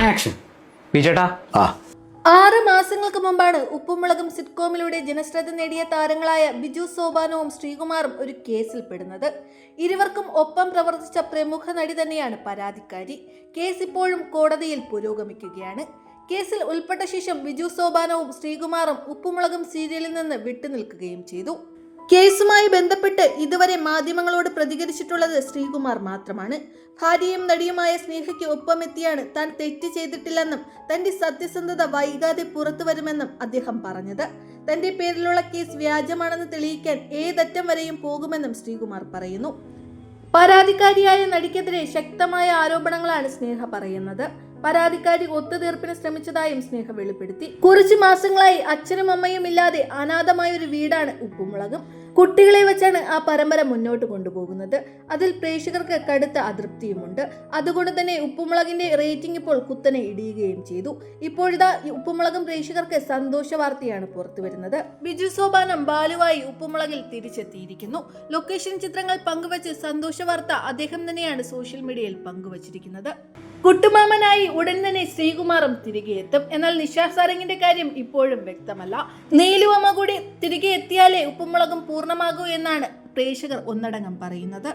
Action വിജേട്ടാ. ആ. ആറ് മാസങ്ങൾക്ക് മുമ്പാണ് ഉപ്പുമുളകും സിറ്റ്കോമിലൂടെ ജനശ്രദ്ധ നേടിയ താരങ്ങളായ ബിജു സോബാനവും ശ്രീകുമാറും ഒരു കേസിൽ പെടുന്നത്. ഇരുവർക്കും ഒപ്പം പ്രവർത്തിച്ച പ്രമുഖ നടി തന്നെയാണ് പരാതിക്കാരി. കേസ് ഇപ്പോഴും കോടതിയിൽ പുരോഗമിക്കുകയാണ്. കേസിൽ ഉൾപ്പെട്ട ശേഷം ബിജു സോബാനവും ശ്രീകുമാറും ഉപ്പുമുളകും സീരിയലിൽ നിന്ന് വിട്ടുനിൽക്കുകയും ചെയ്തു. കേസുമായി ബന്ധപ്പെട്ട് ഇതുവരെ മാധ്യമങ്ങളോട് പ്രതികരിച്ചിട്ടുള്ളത് ശ്രീകുമാർ മാത്രമാണ്. ഭാര്യയും നടിയുമായ സ്നേഹയ്ക്ക് ഒപ്പമെത്തിയാണ് താൻ തെറ്റ് ചെയ്തിട്ടില്ലെന്നും തന്റെ സത്യസന്ധത വൈകാതെ പുറത്തു വരുമെന്നും അദ്ദേഹം പറഞ്ഞത്. തന്റെ പേരിലുള്ള കേസ് വ്യാജമാണെന്ന് തെളിയിക്കാൻ ഏതറ്റം വരെയും പോകുമെന്നും ശ്രീകുമാർ പറയുന്നു. പരാതിക്കാരിയായ നടിക്കെതിരെ ശക്തമായ ആരോപണങ്ങളാണ് സ്നേഹ പറയുന്നത്. പരാതിക്കാരി ഒത്തുതീർപ്പിന് ശ്രമിച്ചതായും സ്നേഹ വെളിപ്പെടുത്തി. കുറച്ചു മാസങ്ങളായി അച്ഛനും അമ്മയും ഇല്ലാതെ അനാഥമായ ഒരു വീടാണ് ഉപ്പുമുളകും. കുട്ടികളെ വെച്ചാണ് ആ പരമ്പര മുന്നോട്ട് കൊണ്ടുപോകുന്നത്. അതിൽ പ്രേക്ഷകർക്ക് കടുത്ത അതൃപ്തിയുമുണ്ട്. അതുകൊണ്ട് തന്നെ ഉപ്പുമുളകിന്റെ റേറ്റിംഗ് ഇപ്പോൾ കുത്തനെ ഇടിയുകയും ചെയ്തു. ഇപ്പോഴിതാ ഉപ്പുമുളകും പ്രേക്ഷകർക്ക് സന്തോഷ വാർത്തയാണ് പുറത്തു വരുന്നത്. ബിജു സോപാനം ബാലുവായി ഉപ്പുമുളകിൽ തിരിച്ചെത്തിയിരിക്കുന്നു. ലൊക്കേഷൻ ചിത്രങ്ങൾ പങ്കുവച്ച് സന്തോഷ വാർത്ത അദ്ദേഹം തന്നെയാണ് സോഷ്യൽ മീഡിയയിൽ പങ്കുവച്ചിരിക്കുന്നത്. കുട്ടുമാമനായി ഉടൻ തന്നെ ശ്രീകുമാറും തിരികെ എത്തും. എന്നാൽ നിഷാ സാരംഗിന്റെ കാര്യം ഇപ്പോഴും വ്യക്തമല്ല. നീലുവമ്മ കൂടി തിരികെ എത്തിയാലേ ഉപ്പുമുളകും പൂർണമാകൂ എന്നാണ് പ്രേക്ഷകർ ഒന്നടങ്കം പറയുന്നത്.